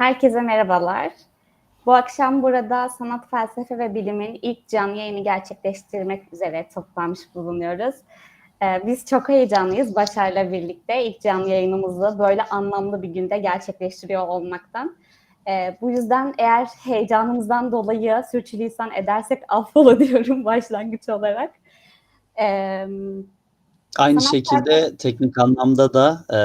Herkese merhabalar. Bu akşam burada sanat, felsefe ve bilimin ilk canlı yayını gerçekleştirmek üzere toplanmış bulunuyoruz. Ee, biz çok heyecanlıyız Başar'la birlikte ilk canlı yayınımızı böyle anlamlı bir günde gerçekleştiriyor olmaktan. Ee, bu yüzden eğer heyecanımızdan dolayı sürçülisan edersek affola diyorum başlangıç olarak. Ee, Aynı Sanat şekilde teknik anlamda da e,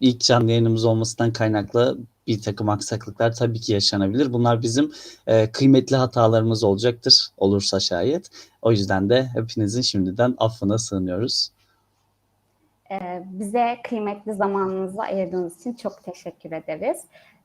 ilk canlı yayınımız olmasından kaynaklı bir takım aksaklıklar tabii ki yaşanabilir. Bunlar bizim e, kıymetli hatalarımız olacaktır olursa şayet. O yüzden de hepinizin şimdiden affına sığınıyoruz. Ee, bize kıymetli zamanınızı ayırdığınız için çok teşekkür ederiz.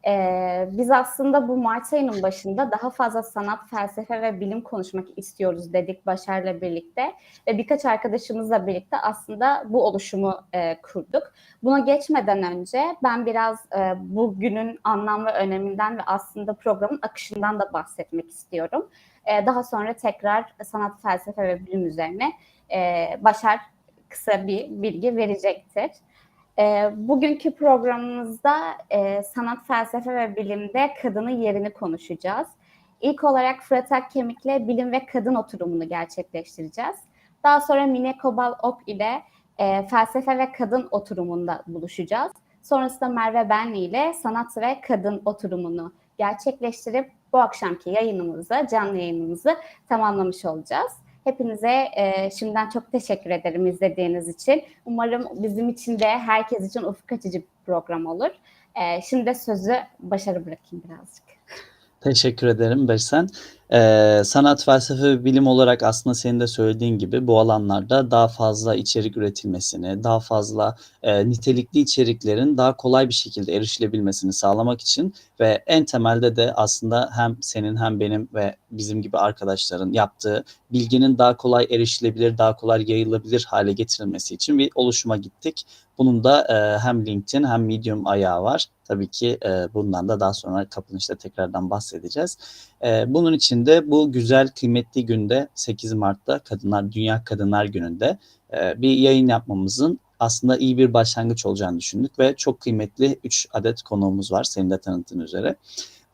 Ee, biz aslında bu Mart ayının başında daha fazla sanat, felsefe ve bilim konuşmak istiyoruz dedik Başar'la birlikte. Ve birkaç arkadaşımızla birlikte aslında bu oluşumu e, kurduk. Buna geçmeden önce ben biraz e, bugünün anlam ve öneminden ve aslında programın akışından da bahsetmek istiyorum. E, daha sonra tekrar sanat, felsefe ve bilim üzerine e, Başar kısa bir bilgi verecektir. E, bugünkü programımızda e, sanat, felsefe ve bilimde kadının yerini konuşacağız. İlk olarak Fırat Akkemik'le bilim ve kadın oturumunu gerçekleştireceğiz. Daha sonra Mine Kobal Ok ile e, felsefe ve kadın oturumunda buluşacağız. Sonrasında Merve Benli ile sanat ve kadın oturumunu gerçekleştirip bu akşamki yayınımızı, canlı yayınımızı tamamlamış olacağız. Hepinize e, şimdiden çok teşekkür ederim izlediğiniz için. Umarım bizim için de herkes için ufuk açıcı bir program olur. E, şimdi sözü başarı bırakayım birazcık. Teşekkür ederim Bersen. Ee, sanat, felsefe ve bilim olarak aslında senin de söylediğin gibi bu alanlarda daha fazla içerik üretilmesini, daha fazla e, nitelikli içeriklerin daha kolay bir şekilde erişilebilmesini sağlamak için ve en temelde de aslında hem senin hem benim ve bizim gibi arkadaşların yaptığı bilginin daha kolay erişilebilir, daha kolay yayılabilir hale getirilmesi için bir oluşuma gittik. Bunun da e, hem LinkedIn hem Medium ayağı var. Tabii ki e, bundan da daha sonra kapanışta tekrardan bahsedeceğiz. E, bunun için de bu güzel kıymetli günde 8 Mart'ta Kadınlar Dünya Kadınlar Günü'nde e, bir yayın yapmamızın aslında iyi bir başlangıç olacağını düşündük ve çok kıymetli 3 adet konuğumuz var senin de tanıttığın üzere.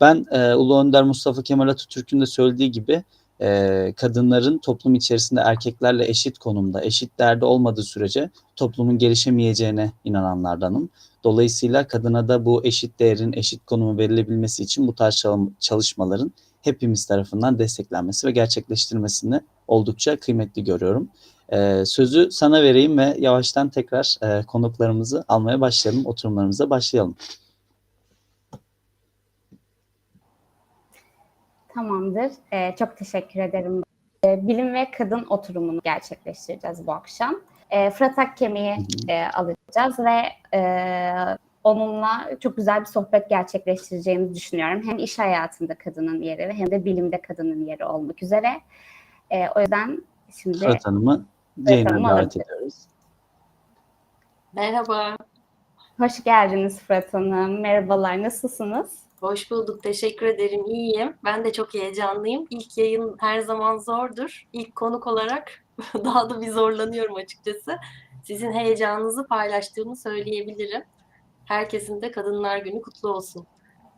Ben e, Ulu Önder Mustafa Kemal Atatürk'ün de söylediği gibi e, kadınların toplum içerisinde erkeklerle eşit konumda, eşit değerde olmadığı sürece toplumun gelişemeyeceğine inananlardanım. Dolayısıyla kadına da bu eşit değerin, eşit konumu verilebilmesi için bu tarz çalışmaların hepimiz tarafından desteklenmesi ve gerçekleştirilmesini oldukça kıymetli görüyorum. Ee, sözü sana vereyim ve yavaştan tekrar e, konuklarımızı almaya başlayalım, oturumlarımıza başlayalım. Tamamdır. Ee, çok teşekkür ederim. Ee, bilim ve kadın oturumunu gerçekleştireceğiz bu akşam. Ee, Fırat Akkemi'yi e, alacağız ve e, onunla çok güzel bir sohbet gerçekleştireceğimizi düşünüyorum. Hem iş hayatında kadının yeri hem de bilimde kadının yeri olmak üzere. E, o yüzden şimdi Fırat Hanım'ı yayına davet ediyoruz. Merhaba. Hoş geldiniz Fırat Hanım. Merhabalar, nasılsınız? Hoş bulduk. Teşekkür ederim. İyiyim. Ben de çok heyecanlıyım. İlk yayın her zaman zordur. İlk konuk olarak daha da bir zorlanıyorum açıkçası. Sizin heyecanınızı paylaştığımı söyleyebilirim. Herkesin de Kadınlar Günü kutlu olsun.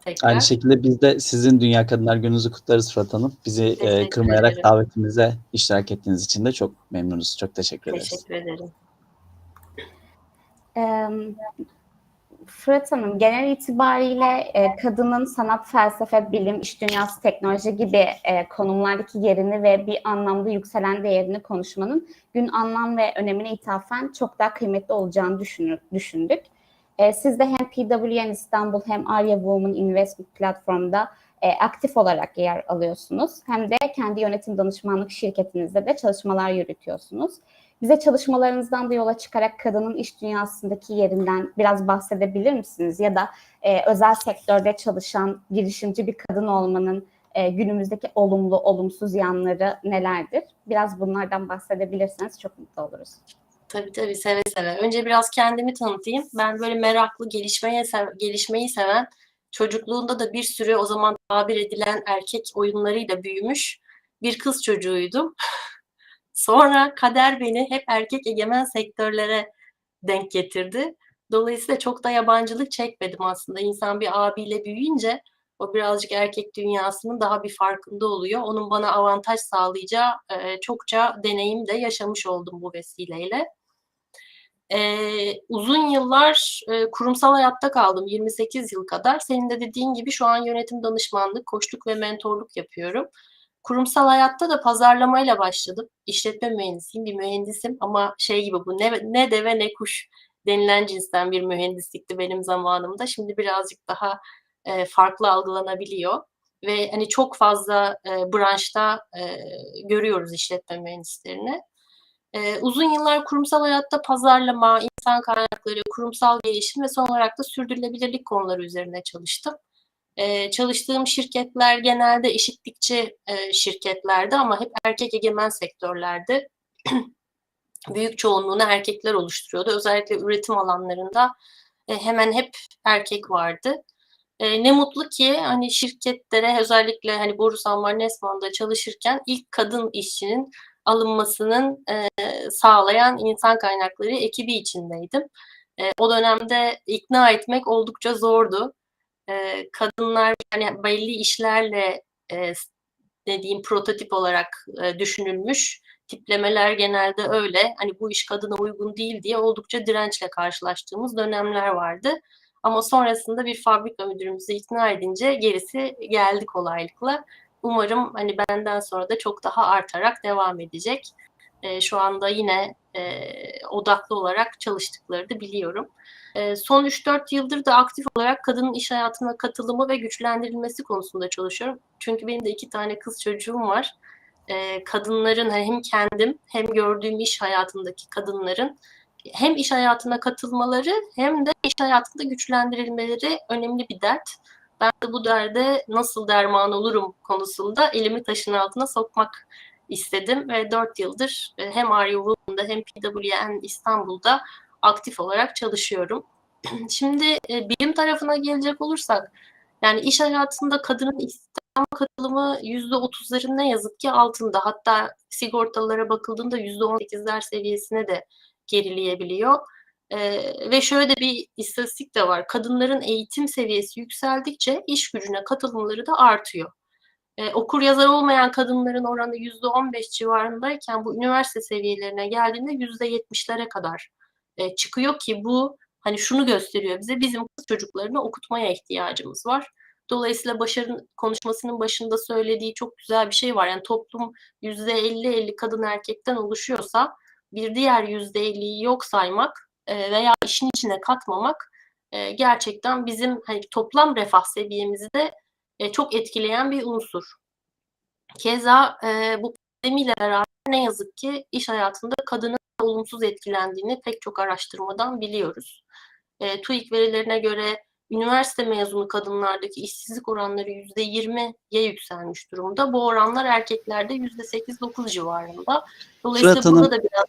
Tekrar. Aynı şekilde biz de sizin Dünya Kadınlar Günü'nüzü kutlarız Fırat Hanım. Bizi e, kırmayarak ederim. davetimize iştirak ettiğiniz için de çok memnunuz. Çok teşekkür ederiz. Teşekkür ederim. Ee, Fırat Hanım, genel itibariyle e, kadının sanat, felsefe, bilim, iş dünyası, teknoloji gibi e, konumlardaki yerini ve bir anlamda yükselen değerini konuşmanın gün anlam ve önemine ithafen çok daha kıymetli olacağını düşünür, düşündük. E, siz de hem PWN İstanbul hem Arya Women Investment Platform'da e, aktif olarak yer alıyorsunuz. Hem de kendi yönetim danışmanlık şirketinizde de çalışmalar yürütüyorsunuz. Bize çalışmalarınızdan da yola çıkarak kadının iş dünyasındaki yerinden biraz bahsedebilir misiniz? Ya da e, özel sektörde çalışan girişimci bir kadın olmanın e, günümüzdeki olumlu, olumsuz yanları nelerdir? Biraz bunlardan bahsedebilirseniz çok mutlu oluruz. Tabii tabii seve seve. Önce biraz kendimi tanıtayım. Ben böyle meraklı, gelişmeye gelişmeyi seven, çocukluğunda da bir sürü o zaman tabir edilen erkek oyunlarıyla büyümüş bir kız çocuğuydum. Sonra kader beni hep erkek egemen sektörlere denk getirdi. Dolayısıyla çok da yabancılık çekmedim aslında. İnsan bir abiyle büyüyünce o birazcık erkek dünyasının daha bir farkında oluyor. Onun bana avantaj sağlayacağı e, çokça deneyim de yaşamış oldum bu vesileyle. Ee, uzun yıllar e, kurumsal hayatta kaldım. 28 yıl kadar. Senin de dediğin gibi şu an yönetim danışmanlık, koçluk ve mentorluk yapıyorum. Kurumsal hayatta da pazarlamayla başladım. İşletme mühendisiyim, bir mühendisim ama şey gibi bu ne, ne deve ne kuş denilen cinsten bir mühendislikti benim zamanımda. Şimdi birazcık daha e, farklı algılanabiliyor ve hani çok fazla e, branşta e, görüyoruz işletme mühendislerini. Ee, uzun yıllar kurumsal hayatta pazarlama, insan kaynakları, kurumsal gelişim ve son olarak da sürdürülebilirlik konuları üzerine çalıştım. Ee, çalıştığım şirketler genelde eşitlikçi e, şirketlerdi ama hep erkek egemen sektörlerdi. Büyük çoğunluğunu erkekler oluşturuyordu. Özellikle üretim alanlarında e, hemen hep erkek vardı. E, ne mutlu ki hani şirketlere özellikle hani Borusan Nesman'da çalışırken ilk kadın işçinin alınmasının e, sağlayan insan kaynakları ekibi içindeydim. E, o dönemde ikna etmek oldukça zordu. Kadınlar yani belli işlerle e, ne diyeyim prototip olarak düşünülmüş tiplemeler genelde öyle. Hani bu iş kadına uygun değil diye oldukça dirençle karşılaştığımız dönemler vardı. Ama sonrasında bir fabrika müdürümüzü ikna edince gerisi geldi kolaylıkla. Umarım hani benden sonra da çok daha artarak devam edecek. E, şu anda yine e, odaklı olarak çalıştıkları da biliyorum. E, son 3-4 yıldır da aktif olarak kadının iş hayatına katılımı ve güçlendirilmesi konusunda çalışıyorum. Çünkü benim de iki tane kız çocuğum var. E, kadınların hem kendim hem gördüğüm iş hayatındaki kadınların hem iş hayatına katılmaları hem de iş hayatında güçlendirilmeleri önemli bir dert. Ben de bu derde nasıl derman olurum konusunda elimi taşın altına sokmak istedim ve 4 yıldır e, hem Woman'da hem PWN İstanbul'da aktif olarak çalışıyorum. Şimdi e, bilim tarafına gelecek olursak yani iş hayatında kadının istihdam katılımı %30'ların ne yazık ki altında. Hatta sigortalara bakıldığında %18'ler seviyesine de gerileyebiliyor. Ee, ve şöyle bir istatistik de var. Kadınların eğitim seviyesi yükseldikçe iş gücüne katılımları da artıyor. Ee, okur yazar olmayan kadınların oranı %15 civarındayken bu üniversite seviyelerine geldiğinde %70'lere kadar e, çıkıyor ki bu hani şunu gösteriyor bize bizim kız çocuklarını okutmaya ihtiyacımız var. Dolayısıyla Başar'ın konuşmasının başında söylediği çok güzel bir şey var. Yani toplum %50-50 kadın erkekten oluşuyorsa bir diğer %50'yi yok saymak e, veya işin içine katmamak e, gerçekten bizim hani toplam refah seviyemizi de e, çok etkileyen bir unsur. Keza bu pandemiyle beraber ne yazık ki iş hayatında kadının olumsuz etkilendiğini pek çok araştırmadan biliyoruz. TÜİK verilerine göre üniversite mezunu kadınlardaki işsizlik oranları %20'ye yükselmiş durumda. Bu oranlar erkeklerde %8-9 civarında. Dolayısıyla Fırat Hanım, burada da biraz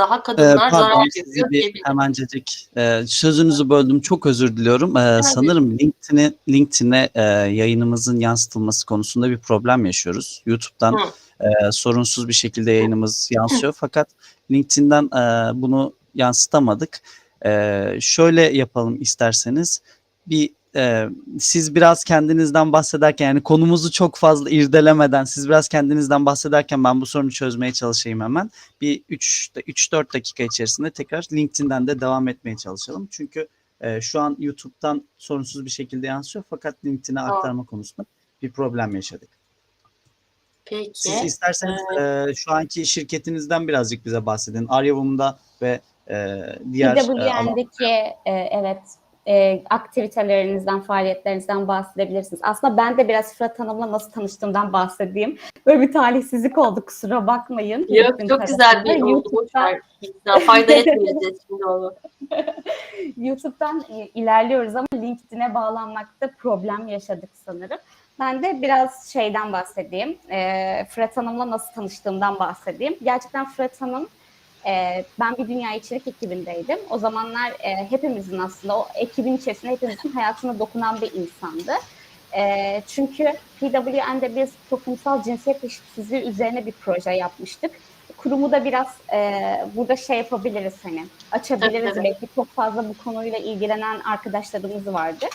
daha kadınlar Ee, pardon, zarar görüyor diyebilirim. hemencecik e, sözünüzü böldüm. Çok özür diliyorum. E, sanırım LinkedIn'e LinkedIn'e e, yayınımızın yansıtılması konusunda bir problem yaşıyoruz. YouTube'dan Hı. e, sorunsuz bir şekilde yayınımız yansıyor fakat LinkedIn'den e, bunu yansıtamadık. E, şöyle yapalım isterseniz. Bir e, siz biraz kendinizden bahsederken yani konumuzu çok fazla irdelemeden siz biraz kendinizden bahsederken ben bu sorunu çözmeye çalışayım hemen bir 3-4 dakika içerisinde tekrar LinkedIn'den de devam etmeye çalışalım. Çünkü e, şu an YouTube'dan sorunsuz bir şekilde yansıyor fakat LinkedIn'e aktarma konusunda bir problem yaşadık. Peki. Siz isterseniz e, şu anki şirketinizden birazcık bize bahsedin. Arya Woman'da ve e, diğer e, alan- PWN'deki e, evet e, aktivitelerinizden, faaliyetlerinizden bahsedebilirsiniz. Aslında ben de biraz Fırat Hanım'la nasıl tanıştığımdan bahsedeyim. Böyle bir talihsizlik oldu kusura bakmayın. Yok LinkedIn çok güzel bir YouTube'dan, fayda etmeyeceğiz şimdi onu. YouTube'dan e, ilerliyoruz ama LinkedIn'e bağlanmakta problem yaşadık sanırım. Ben de biraz şeyden bahsedeyim. E, Fırat Hanım'la nasıl tanıştığımdan bahsedeyim. Gerçekten Fırat Hanım e, ben bir dünya içerik ekibindeydim. O zamanlar e, hepimizin aslında o ekibin içerisinde hepimizin hayatına dokunan bir insandı. E, çünkü PWN'de biz toplumsal cinsiyet eşitsizliği üzerine bir proje yapmıştık. Kurumu da biraz e, burada şey yapabiliriz hani açabiliriz. Tabii. Belki çok fazla bu konuyla ilgilenen arkadaşlarımız vardı.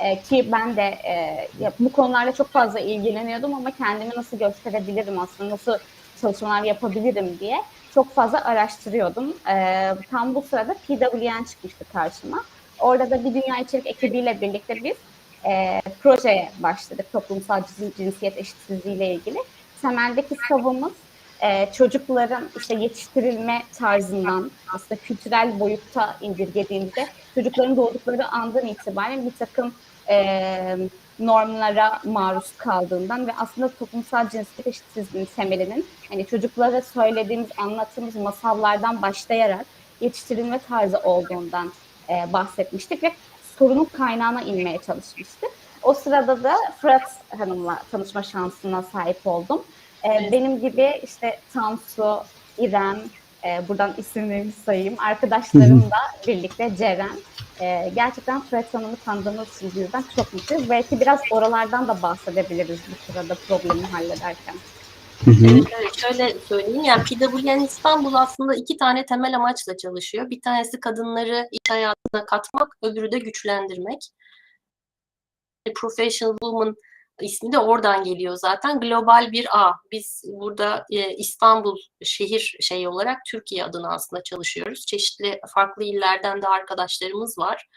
E, ki ben de e, ya, bu konularla çok fazla ilgileniyordum ama kendimi nasıl gösterebilirim aslında, nasıl çalışmalar yapabilirim diye çok fazla araştırıyordum. E, tam bu sırada PWN çıkmıştı karşıma. Orada da bir dünya içerik ekibiyle birlikte biz e, projeye başladık toplumsal cins- cinsiyet eşitsizliği ile ilgili. Temeldeki savımız e, çocukların işte yetiştirilme tarzından aslında kültürel boyutta indirgediğimizde çocukların doğdukları andan itibaren bir takım e, normlara maruz kaldığından ve aslında toplumsal cinsiyet eşitsizliğinin temelinin hani çocuklara söylediğimiz, anlattığımız masallardan başlayarak yetiştirilme tarzı olduğundan e, bahsetmiştik ve sorunun kaynağına inmeye çalışmıştık. O sırada da Fırat Hanım'la tanışma şansına sahip oldum. E. Benim gibi işte Tansu, İrem, e, buradan isimlerimi sayayım, arkadaşlarımla birlikte Ceren. E, gerçekten Fırat Hanım'ı tanıdığımız için yüzden çok mutluyuz. Belki biraz oralardan da bahsedebiliriz bu sırada problemi hallederken. Hı hı. Evet, evet. Şöyle söyleyeyim. Yani PWN İstanbul aslında iki tane temel amaçla çalışıyor. Bir tanesi kadınları iş hayatına katmak, öbürü de güçlendirmek. Professional Woman ismi de oradan geliyor zaten. Global bir ağ. Biz burada e, İstanbul şehir şeyi olarak Türkiye adına aslında çalışıyoruz. Çeşitli farklı illerden de arkadaşlarımız var.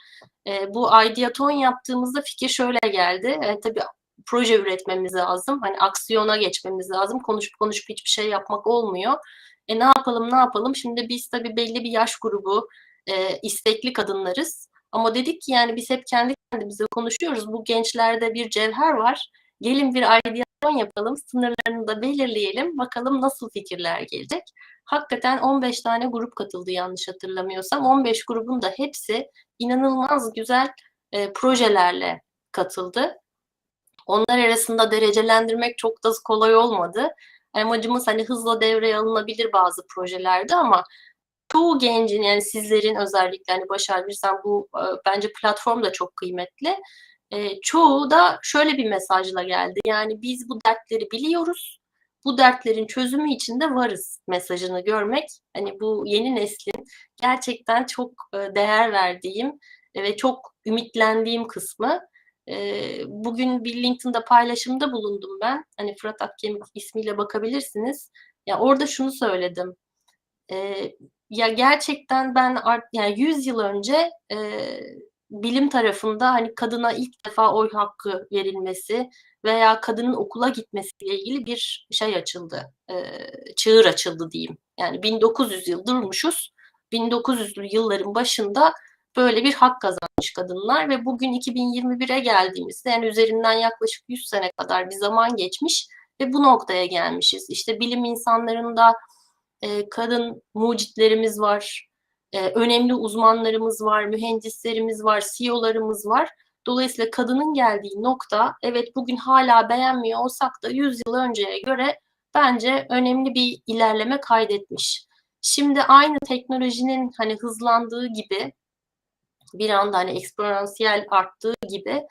E, bu Ideaton yaptığımızda fikir şöyle geldi. E, tabii proje üretmemiz lazım. Hani aksiyona geçmemiz lazım. Konuşup konuşup hiçbir şey yapmak olmuyor. E ne yapalım ne yapalım? Şimdi biz tabii belli bir yaş grubu e, istekli kadınlarız. Ama dedik ki yani biz hep kendi kendimize konuşuyoruz. Bu gençlerde bir cevher var. Gelin bir ideasyon yapalım, sınırlarını da belirleyelim. Bakalım nasıl fikirler gelecek. Hakikaten 15 tane grup katıldı yanlış hatırlamıyorsam. 15 grubun da hepsi inanılmaz güzel e, projelerle katıldı. Onlar arasında derecelendirmek çok da kolay olmadı. Amacımız hani hızla devreye alınabilir bazı projelerde ama çoğu gencin yani sizlerin özellikle hani Başar bu e, bence platform da çok kıymetli. E, çoğu da şöyle bir mesajla geldi. Yani biz bu dertleri biliyoruz. Bu dertlerin çözümü için de varız mesajını görmek. Hani bu yeni neslin gerçekten çok e, değer verdiğim ve çok ümitlendiğim kısmı. Bugün bir LinkedIn'da paylaşımda bulundum ben. Hani Fırat Akkemik ismiyle bakabilirsiniz. Ya orada şunu söyledim. Ya gerçekten ben art, yani 100 yıl önce e, bilim tarafında hani kadına ilk defa oy hakkı verilmesi veya kadının okula gitmesiyle ilgili bir şey açıldı. E, çığır açıldı diyeyim. Yani 1900 yıl durmuşuz. 1900'lü yılların başında böyle bir hak kazanmış kadınlar ve bugün 2021'e geldiğimizde yani üzerinden yaklaşık 100 sene kadar bir zaman geçmiş ve bu noktaya gelmişiz. İşte bilim insanlarında e, kadın mucitlerimiz var, e, önemli uzmanlarımız var, mühendislerimiz var, CEO'larımız var. Dolayısıyla kadının geldiği nokta evet bugün hala beğenmiyor olsak da 100 yıl önceye göre bence önemli bir ilerleme kaydetmiş. Şimdi aynı teknolojinin hani hızlandığı gibi bir anda hani eksponansiyel arttığı gibi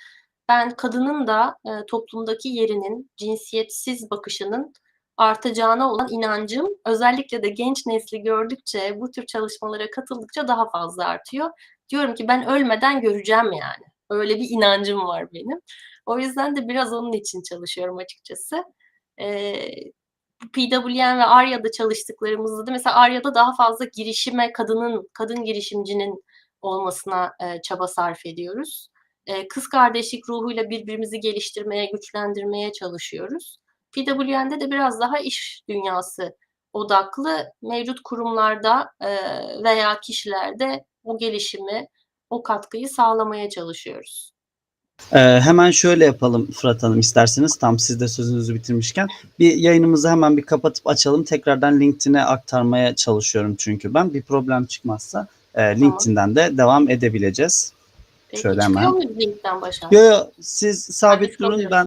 ben kadının da e, toplumdaki yerinin cinsiyetsiz bakışının artacağına olan inancım özellikle de genç nesli gördükçe bu tür çalışmalara katıldıkça daha fazla artıyor. Diyorum ki ben ölmeden göreceğim yani. Öyle bir inancım var benim. O yüzden de biraz onun için çalışıyorum açıkçası. Ee, PWN ve Arya'da çalıştıklarımızda da mesela Arya'da daha fazla girişime kadının, kadın girişimcinin olmasına e, çaba sarf ediyoruz. E, kız kardeşlik ruhuyla birbirimizi geliştirmeye, güçlendirmeye çalışıyoruz. PWN'de de biraz daha iş dünyası odaklı mevcut kurumlarda e, veya kişilerde bu gelişimi o katkıyı sağlamaya çalışıyoruz. Ee, hemen şöyle yapalım Fırat Hanım isterseniz tam siz de sözünüzü bitirmişken bir yayınımızı hemen bir kapatıp açalım tekrardan LinkedIn'e aktarmaya çalışıyorum çünkü ben bir problem çıkmazsa e, LinkedIn'den de devam edebileceğiz. Peki Şöyle çıkıyor hemen. muyuz başa? Yo, yo, siz sabit durun ben